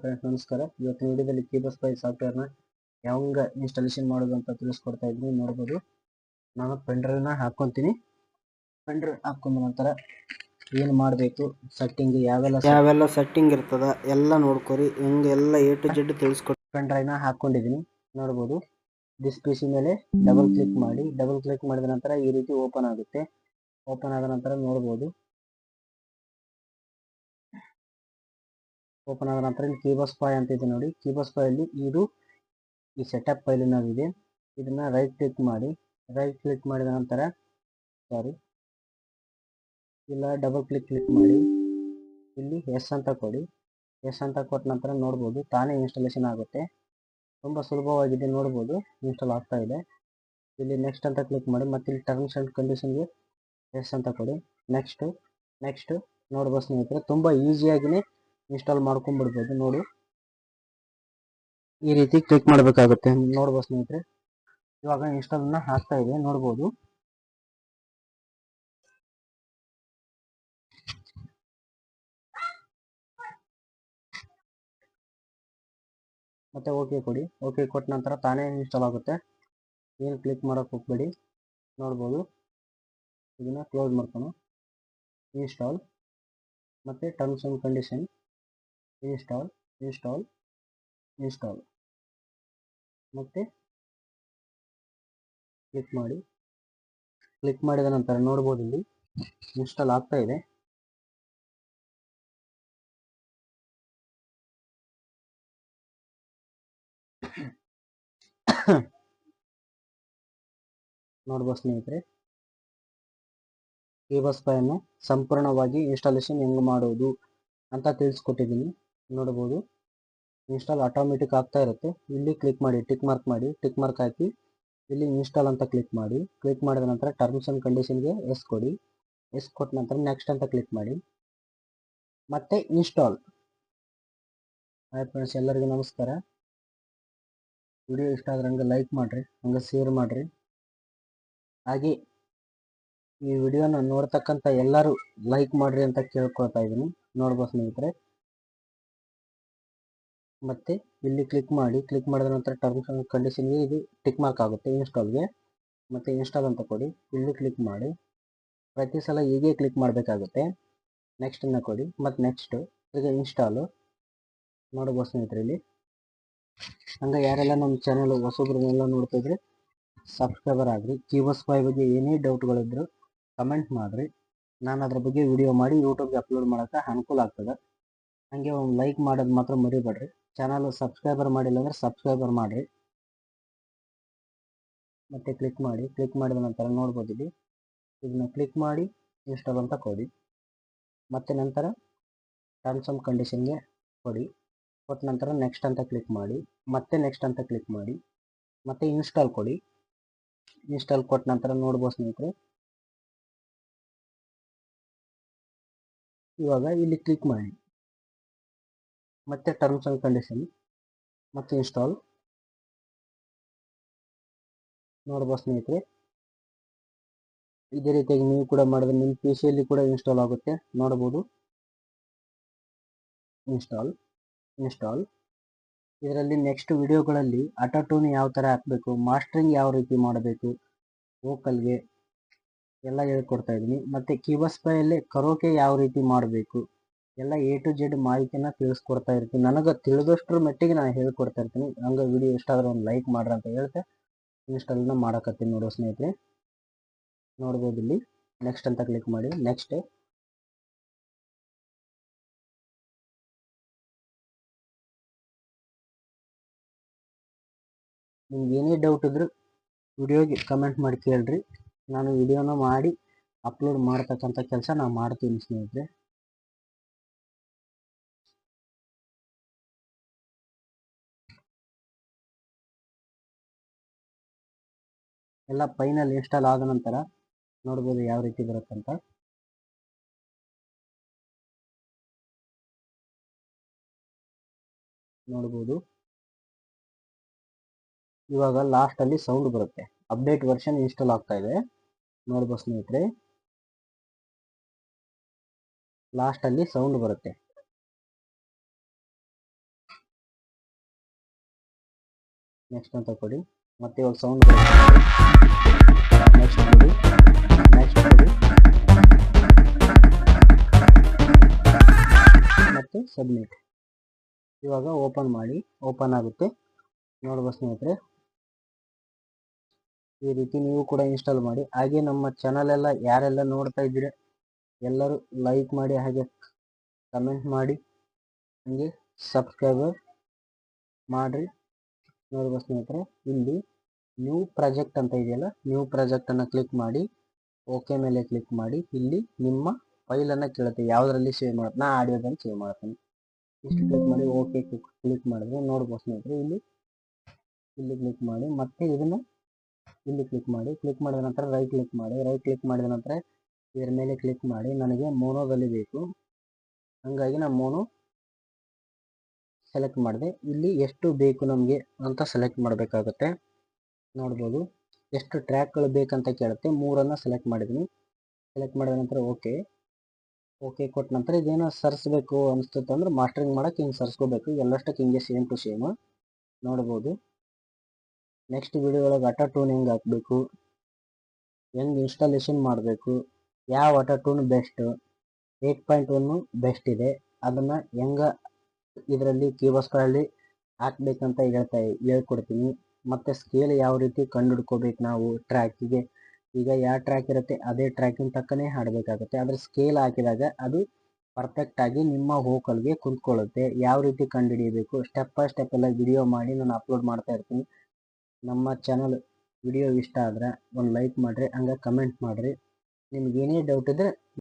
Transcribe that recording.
Friends ನಮಸ್ಕಾರ. ಇವತ್ತಿನ ವಿಡಿಯೋದಲ್ಲಿ ಕೀಬಸ್ ಪೈ ಸಾಫ್ಟ್ವೇರ್ನ ಯಾವಂಗ ಇನ್ಸ್ಟಾಲೇಷನ್ ಮಾಡೋದು ಅಂತ ತಿಳಿಸ್ಕೊಡ್ತಾ ಇದ್ದೀನಿ ನೋಡ್ಬೋದು. ನಾನು ಪೆಂಡ್ರೈವ್ನ ಹಾಕೊಂತೀನಿ ಪೆಂಡ್ರೈವ್ ಹಾಕೊಂಡ ನಂತರ ಏನು ಮಾಡಬೇಕು ಸೆಟ್ಟಿಂಗ್ ಯಾವೆಲ್ಲ ಯಾವೆಲ್ಲ ಸೆಟ್ಟಿಂಗ್ ಇರ್ತದ ಎಲ್ಲ ನೋಡ್ಕೊರಿ. ಹೆಂಗೆ ಎಲ್ಲ ಎ ಟು ಜೆಡ್ ತಿಳಿಸ್ಕೊಡಿ ಪೆಂಡ್ರೈವ್ನ ಹಾಕೊಂಡಿದ್ದೀನಿ ನೋಡ್ಬೋದು. ದಿಸ್ ಪಿ ಸಿ ಮೇಲೆ ಡಬಲ್ ಕ್ಲಿಕ್ ಮಾಡಿ ಡಬಲ್ ಕ್ಲಿಕ್ ಮಾಡಿದ ನಂತರ ಈ ರೀತಿ ಓಪನ್ ಆಗುತ್ತೆ. ಓಪನ್ ಆದ ನಂತರ ನೋಡ್ಬೋದು. ಓಪನ್ ಆದ ನಂತರ ಇಲ್ಲಿ ಕೀಬಸ್ ಫೈ ಅಂತ ಇದೆ ನೋಡಿ. ಕೀಬಸ್ ಫೈಲಿ ಇದು ಈ ಸೆಟಪ್ ಫೈಲ್ ಫೈಲಿನಲ್ಲಿದೆ ಇದನ್ನ ರೈಟ್ ಕ್ಲಿಕ್ ಮಾಡಿ. ರೈಟ್ ಕ್ಲಿಕ್ ಮಾಡಿದ ನಂತರ ಸಾರಿ ಇಲ್ಲ ಡಬಲ್ ಕ್ಲಿಕ್ ಕ್ಲಿಕ್ ಮಾಡಿ. ಇಲ್ಲಿ ಎಸ್ ಅಂತ ಕೊಡಿ. ಎಸ್ ಅಂತ ಕೊಟ್ಟ ನಂತರ ನೋಡ್ಬೋದು. ತಾನೇ ಇನ್ಸ್ಟಾಲೇಷನ್ ಆಗುತ್ತೆ. ತುಂಬ ಸುಲಭವಾಗಿದೆ ನೋಡ್ಬೋದು. ಇನ್ಸ್ಟಾಲ್ ಆಗ್ತಾ ಇದೆ. ಇಲ್ಲಿ ನೆಕ್ಸ್ಟ್ ಅಂತ ಕ್ಲಿಕ್ ಮಾಡಿ. ಮತ್ತೆ ಇಲ್ಲಿ ಟರ್ಮ್ಸ್ ಆ್ಯಂಡ್ ಕಂಡೀಷನ್ಗೆ ಎಸ್ ಅಂತ ಕೊಡಿ. ನೆಕ್ಸ್ಟ್ ನೆಕ್ಸ್ಟ್ ನೋಡ್ಬೋದು ಸ್ನೇಹಿತರೆ. ತುಂಬ ಈಸಿಯಾಗಿನೇ ಇನ್ಸ್ಟಾಲ್ ಮಾಡ್ಕೊಂಡ್ಬಿಡ್ಬೋದು, ನೋಡಿ. ಈ ರೀತಿ ಕ್ಲಿಕ್ ಮಾಡಬೇಕಾಗುತ್ತೆ. ನೋಡ್ಬೋದು ಸ್ನೇಹಿತರೆ. ಇವಾಗ ಇನ್ಸ್ಟಾಲ್ನ ಹಾಕ್ತಾ ಇದೆ, ನೋಡ್ಬೋದು. ಮತ್ತೆ ಓಕೆ ಕೊಡಿ. ಓಕೆ ಕೊಟ್ಟ ನಂತರ ತಾನೇ ಇನ್ಸ್ಟಾಲ್ ಆಗುತ್ತೆ. ಏನು ಕ್ಲಿಕ್ ಮಾಡೋಕೆ ಹೋಗ್ಬೇಡಿ. ನೋಡ್ಬೋದು. ಇದನ್ನು ಕ್ಲೋಸ್ ಮಾಡ್ಕೊಂಡು ಇನ್ಸ್ಟಾಲ್ ಮತ್ತು terms and condition install install install ಮತ್ತೆ ಕ್ಲಿಕ್ ಮಾಡಿ. ಕ್ಲಿಕ್ ಮಾಡಿದ ನಂತರ ನೋಡ್ಬೋದು ಇಲ್ಲಿ ಇನ್ಸ್ಟಾಲ್ ಆಗ್ತಾ ಇದೆ. ನೋಡ್ಬೋದು ಸ್ನೇಹಿತರೆ. ಈ ಬಸ್ ಪೈಯನ್ನು ಸಂಪೂರ್ಣವಾಗಿ ಇನ್ಸ್ಟಾಲೇಷನ್ ಹೆಂಗ್ ಮಾಡೋದು ಅಂತ ತಿಳಿಸ್ಕೊಟ್ಟಿದ್ದೀನಿ. ನೋಡ್ಬೋದು ಇನ್ಸ್ಟಾಲ್ ಆಟೋಮೆಟಿಕ್ ಆಗ್ತಾ ಇರುತ್ತೆ. ಇಲ್ಲಿ ಕ್ಲಿಕ್ ಮಾಡಿ ಟಿಕ್ ಮಾರ್ಕ್ ಮಾಡಿ ಟಿಕ್ ಮಾರ್ಕ್ ಹಾಕಿ ಇಲ್ಲಿ ಇನ್ಸ್ಟಾಲ್ ಅಂತ ಕ್ಲಿಕ್ ಮಾಡಿ. ಕ್ಲಿಕ್ ಮಾಡಿದ ನಂತರ ಟರ್ಮ್ಸ್ ಆ್ಯಂಡ್ ಕಂಡೀಷನ್ಗೆ ಎಸ್ ಕೊಡಿ. ಎಸ್ ಕೊಟ್ಟ ನಂತರ ನೆಕ್ಸ್ಟ್ ಅಂತ ಕ್ಲಿಕ್ ಮಾಡಿ. ಮತ್ತೆ ಇನ್ಸ್ಟಾಲ್ ಹಾಯ್ ಫ್ರೆಂಡ್ಸ್ ಎಲ್ಲರಿಗೂ ನಮಸ್ಕಾರ. ವಿಡಿಯೋ ಇಷ್ಟ ಆದ್ರೆ ಹಂಗೆ ಲೈಕ್ ಮಾಡಿರಿ ಹಂಗೆ ಶೇರ್ ಮಾಡಿರಿ. ಹಾಗೆ ಈ ವಿಡಿಯೋನ ನೋಡ್ತಕ್ಕಂಥ ಎಲ್ಲರೂ ಲೈಕ್ ಮಾಡಿರಿ ಅಂತ ಕೇಳ್ಕೊಳ್ತಾ ಇದ್ದೀನಿ. ನೋಡ್ಬೋದು ಸ್ನೇಹಿತರೆ. ಮತ್ತೆ ಇಲ್ಲಿ ಕ್ಲಿಕ್ ಮಾಡಿ ಕ್ಲಿಕ್ ಮಾಡಿದ ನಂತರ ಟರ್ಮ್ಸ್ ಆ್ಯಂಡ್ ಕಂಡೀಷನ್ಗೆ ಇದು ಟಿಕ್ ಮಾರ್ಕ್ ಆಗುತ್ತೆ ಇನ್ಸ್ಟಾಲ್ಗೆ ಮತ್ತೆ ಇನ್ಸ್ಟಾಲ್ ಅಂತ ಕೊಡಿ. ಇಲ್ಲಿ ಕ್ಲಿಕ್ ಮಾಡಿ. ಪ್ರತಿ ಸಲ ಹೀಗೆ ಕ್ಲಿಕ್ ಮಾಡಬೇಕಾಗುತ್ತೆ. ನೆಕ್ಸ್ಟನ್ನು ಕೊಡಿ. ಮತ್ತು ನೆಕ್ಸ್ಟು ಈಗ ಇನ್ಸ್ಟಾಲು ನೋಡ್ಬೋದು ಸ್ನೇಹಿತರೆ ಇಲ್ಲಿ ಹಂಗೆ ಯಾರೆಲ್ಲ ನಮ್ಮ ಚಾನಲ್ ಹೊಸಬ್ರನ್ನೆಲ್ಲ ನೋಡ್ತಿದ್ರೆ ಸಬ್ಸ್ಕ್ರೈಬರ್ ಆಗಿರಿ. ಕೀವರ್ಸ್ ಫೈ ಬಗ್ಗೆ ಏನೇ ಡೌಟ್ಗಳಿದ್ರು ಕಮೆಂಟ್ ಮಾಡಿರಿ. ನಾನು ಅದ್ರ ಬಗ್ಗೆ ವಿಡಿಯೋ ಮಾಡಿ ಯೂಟ್ಯೂಬ್ಗೆ ಅಪ್ಲೋಡ್ ಮಾಡೋಕ್ಕೆ ಅನುಕೂಲ ಆಗ್ತದೆ. ಹಾಗೆ ಒಂದು ಲೈಕ್ ಮಾಡೋದು ಮಾತ್ರ ಮರಿಬೇಡ್ರಿ. ಚಾನಲ್ ಸಬ್ಸ್ಕ್ರೈಬರ್ ಮಾಡಿಲ್ಲ ಅಂದರೆ ಸಬ್ಸ್ಕ್ರೈಬರ್ ಮಾಡಿರಿ. ಮತ್ತೆ ಕ್ಲಿಕ್ ಮಾಡಿ ಕ್ಲಿಕ್ ಮಾಡಿದ ನಂತರ ನೋಡ್ಬೋದು ಇಲ್ಲಿ ಇದನ್ನ ಕ್ಲಿಕ್ ಮಾಡಿ ಇನ್ಸ್ಟಾಲ್ ಅಂತ ಕೊಡಿ. ಮತ್ತೆ ನಂತರ ಟರ್ಮ್ಸ್ ಆ್ಯಂಡ್ ಕಂಡೀಷನ್ಗೆ ಕೊಡಿ. ಕೊಟ್ಟ ನಂತರ ನೆಕ್ಸ್ಟ್ ಅಂತ ಕ್ಲಿಕ್ ಮಾಡಿ, ಮತ್ತೆ ನೆಕ್ಸ್ಟ್ ಅಂತ ಕ್ಲಿಕ್ ಮಾಡಿ, ಮತ್ತೆ ಇನ್ಸ್ಟಾಲ್ ಕೊಡಿ. ಇನ್ಸ್ಟಾಲ್ ಕೊಟ್ಟ ನಂತರ ನೋಡ್ಬೋದು ಸ್ನೇಹಿತರೆ. ಇವಾಗ ಇಲ್ಲಿ ಕ್ಲಿಕ್ ಮಾಡಿ. ಮತ್ತೆ ಟರ್ಮ್ಸ್ ಅಂಡ್ ಕಂಡೀಷನ್ ಮತ್ತೆ ಇನ್ಸ್ಟಾಲ್ ನೋಡ್ಬೋದು ಸ್ನೇಹಿತರೆ. ಇದೇ ರೀತಿಯಾಗಿ ನೀವು ಕೂಡ ಮಾಡಿದ್ರೆ ನಿಮ್ಮ ಪಿ ಸಿಯಲ್ಲಿ ಕೂಡ ಇನ್ಸ್ಟಾಲ್ ಆಗುತ್ತೆ. ನೋಡ್ಬೋದು. ಇನ್ಸ್ಟಾಲ್ ಇನ್ಸ್ಟಾಲ್ ಇದರಲ್ಲಿ ನೆಕ್ಸ್ಟ್ ವಿಡಿಯೋಗಳಲ್ಲಿ ಅಟೋಟೂನ್ ಯಾವ ಥರ ಹಾಕಬೇಕು ಮಾಸ್ಟ್ರಿಂಗ್ ಯಾವ ರೀತಿ ಮಾಡಬೇಕು ವೋಕಲ್ಗೆ ಎಲ್ಲ ಹೇಳ್ಕೊಡ್ತಾ ಇದ್ದೀನಿ. ಮತ್ತು ಕೀಬಸ್ ಪೈಯಲ್ಲಿ ಕರೋಕೆ ಯಾವ ರೀತಿ ಮಾಡಬೇಕು ಎಲ್ಲ ಎ ಟು ಜೆಡ್ ಮಾಹಿತಿನ ತಿಳಿಸ್ಕೊಡ್ತಾ ಇರ್ತೀನಿ. ನನಗೆ ತಿಳಿದಷ್ಟರ ಮಟ್ಟಿಗೆ ನಾನು ಹೇಳ್ಕೊಡ್ತಾ ಇರ್ತೀನಿ. ಹಂಗೆ ವಿಡಿಯೋ ಇಷ್ಟ ಆದ್ರೆ ಒಂದು ಲೈಕ್ ಮಾಡ್ರಿ ಅಂತ ಹೇಳ್ತೆ. ಇನ್ಸ್ಟಾಲ್ನ ಮಾಡಕತ್ತೀನಿ ನೋಡೋ ಸ್ನೇಹಿತರೆ. ನೋಡ್ಬೋದು ಇಲ್ಲಿ. ನೆಕ್ಸ್ಟ್ ಅಂತ ಕ್ಲಿಕ್ ಮಾಡಿ. ನೆಕ್ಸ್ಟ್ ನಿಮ್ಗೆ ಏನೇ ಡೌಟ್ ಇದ್ರೂ ವಿಡಿಯೋಗೆ ಕಮೆಂಟ್ ಮಾಡಿ ಕೇಳ್ರಿ. ನಾನು ವಿಡಿಯೋನ ಮಾಡಿ ಅಪ್ಲೋಡ್ ಮಾಡ್ತಕ್ಕಂಥ ಕೆಲಸ ನಾನು ಮಾಡ್ತೀನಿ ಸ್ನೇಹಿತರೆ. ಎಲ್ಲ ಫೈನಲ್ ಇನ್ಸ್ಟಾಲ್ ಆದ ನಂತರ ನೋಡ್ಬೋದು ಯಾವ ರೀತಿ ಬರುತ್ತಂತ ನೋಡ್ಬೋದು. ಇವಾಗ ಲಾಸ್ಟ್ ಅಲ್ಲಿ ಸೌಂಡ್ ಬರುತ್ತೆ. ಅಪ್ಡೇಟ್ ವರ್ಷನ್ ಇನ್ಸ್ಟಾಲ್ ಆಗ್ತಾ ಇದೆ. ನೋಡ್ಬೋದು ಸ್ನೇಹಿತರೆ. ಲಾಸ್ಟ್ ಅಲ್ಲಿ ಸೌಂಡ್ ಬರುತ್ತೆ. ನೆಕ್ಸ್ಟ್ ಅಂತ ಕೊಡಿ. ಮತ್ತೆ ಇವಾಗ ಸೌಂಡ್ ನೆಕ್ಸ್ಟ್ ನೋಡಿ. ನೆಕ್ಸ್ಟ್ ನೋಡಿ. ಮತ್ತೆ ಸಬ್ಮಿಟ್ ಇವಾಗ ಓಪನ್ ಮಾಡಿ. ಓಪನ್ ಆಗುತ್ತೆ. ನೋಡುವ ಸ್ನೇಹಿತರೆ. ಈ ರೀತಿ ನೀವು ಕೂಡ ಇನ್ಸ್ಟಾಲ್ ಮಾಡಿ. ಹಾಗೆ ನಮ್ಮ ಚಾನಲ್ ಎಲ್ಲ ಯಾರೆಲ್ಲ ನೋಡ್ತಾ ಇದ್ದೀರಿ, ಎಲ್ಲರೂ ಲೈಕ್ ಮಾಡಿ, ಹಾಗೆ ಕಮೆಂಟ್ ಮಾಡಿ. ಹಾಗೆ ಸಬ್ಸ್ಕ್ರೈಬರ್ ಮಾಡಿರಿ. ನೋಡುವ ಸ್ನೇಹಿತರೆ, ಇಲ್ಲಿ ನ್ಯೂ ಪ್ರಾಜೆಕ್ಟ್ ಅಂತ ಇದೆಯಲ್ಲ ನ್ಯೂ ಪ್ರಾಜೆಕ್ಟನ್ನು ಕ್ಲಿಕ್ ಮಾಡಿ ಓಕೆ ಮೇಲೆ ಕ್ಲಿಕ್ ಮಾಡಿ, ಇಲ್ಲಿ ನಿಮ್ಮ ಫೈಲನ್ನು ಕೇಳುತ್ತೆ. ಯಾವುದರಲ್ಲಿ ಸೇವ್ ಮಾಡುತ್ತೆ? ನಾ ಆಡಿಯೋದಲ್ಲಿ ಸೇವ್ ಮಾಡ್ತೀನಿ. ಇಷ್ಟು ಕ್ಲಿಕ್ ಮಾಡಿ ಓಕೆ ಕ್ಲಿಕ್ ಮಾಡಿದ್ರೆ ನೋಡ್ಬೋದು ಸ್ನೇಹಿತರೆ, ಇಲ್ಲಿ ಇಲ್ಲಿ ಕ್ಲಿಕ್ ಮಾಡಿ, ಮತ್ತೆ ಇದನ್ನು ಇಲ್ಲಿ ಕ್ಲಿಕ್ ಮಾಡಿ ಕ್ಲಿಕ್ ಮಾಡಿದ ನಂತರ ರೈಟ್ ಕ್ಲಿಕ್ ಮಾಡಿ ರೈಟ್ ಕ್ಲಿಕ್ ಮಾಡಿದ ನಂತರ ಇದರ ಮೇಲೆ ಕ್ಲಿಕ್ ಮಾಡಿ, ನನಗೆ ಮೋನೋದಲ್ಲಿ ಬೇಕು ಹಂಗಾಗಿ ನಾನು ಮೋನೋ ಸೆಲೆಕ್ಟ್ ಮಾಡಿದೆ. ಇಲ್ಲಿ ಎಷ್ಟು ಬೇಕು ನಮಗೆ ಅಂತ ಸೆಲೆಕ್ಟ್ ಮಾಡಬೇಕಾಗುತ್ತೆ. ನೋಡ್ಬೋದು. ಎಷ್ಟು ಟ್ರ್ಯಾಕ್ಗಳು ಬೇಕಂತ ಕೇಳುತ್ತೆ. ಮೂರನ್ನು ಸೆಲೆಕ್ಟ್ ಮಾಡಿದ್ದೀನಿ ಸೆಲೆಕ್ಟ್ ಮಾಡಿದ ನಂತರ ಓಕೆ ಓಕೆ ಕೊಟ್ಟ ನಂತರ ಇದೇನೋ ಸರಿಸ್ಬೇಕು ಅನಿಸ್ತಿತ್ತು ಅಂದ್ರೆ ಮಾಸ್ಟರಿಂಗ್ ಮಾಡೋಕೆ ಹಿಂಗೆ ಸರ್ಸ್ಕೋಬೇಕು ಎಲ್ಲಷ್ಟಕ್ಕೆ ಹಿಂಗೆ ಸೇಮ್ ಟು ಸೇಮ್ ನೋಡ್ಬೋದು. ನೆಕ್ಸ್ಟ್ ವಿಡಿಯೋ ಒಳಗೆ ಅಟ ಟೂನ್ ಹೆಂಗೆ ಹಾಕಬೇಕು? ಹೆಂಗೆ ಇನ್ಸ್ಟಾಲೇಷನ್ ಮಾಡಬೇಕು? ಯಾವ auto tune best eight point one best ಇದೆ. ಅದನ್ನು ಹೆಂಗೆ ಇದರಲ್ಲಿ ಕ್ಯೂಬಸ್ಗಳಲ್ಲಿ ಹಾಕ್ಬೇಕಂತ ಹೇಳ್ತಾ ಹೇಳ್ಕೊಡ್ತೀನಿ. ಮತ್ತು ಸ್ಕೇಲ್ ಯಾವ ರೀತಿ ಕಂಡುಹಿಡ್ಕೋಬೇಕು ನಾವು ಟ್ರ್ಯಾಕಿಗೆ ಈಗ ಯಾವ ಟ್ರ್ಯಾಕ್ ಇರುತ್ತೆ ಅದೇ ಟ್ರ್ಯಾಕಿನ ತಕ್ಕನೇ ಹಾಡಬೇಕಾಗುತ್ತೆ. ಆದರೆ ಸ್ಕೇಲ್ ಹಾಕಿದಾಗ ಅದು ಪರ್ಫೆಕ್ಟಾಗಿ ನಿಮ್ಮ ಹೋಕಲ್ಗೆ ಕುಂತ್ಕೊಳ್ಳುತ್ತೆ. ಯಾವ ರೀತಿ ಕಂಡುಹಿಡಿಯಬೇಕು ಸ್ಟೆಪ್ ಬೈ ಸ್ಟೆಪ್ ಎಲ್ಲ ವಿಡಿಯೋ ಮಾಡಿ ನಾನು ಅಪ್ಲೋಡ್ ಮಾಡ್ತಾ ಇರ್ತೀನಿ. ನಮ್ಮ ಚಾನಲ್ ವಿಡಿಯೋ ಇಷ್ಟ ಆದ್ರೆ ಒಂದು ಲೈಕ್ ಮಾಡಿರಿ, ಹಂಗೆ ಕಮೆಂಟ್ ಮಾಡಿರಿ. ನಿಮ್ಗೆ ಏನೇ ಡೌಟ್ ಇದ್ದರೆ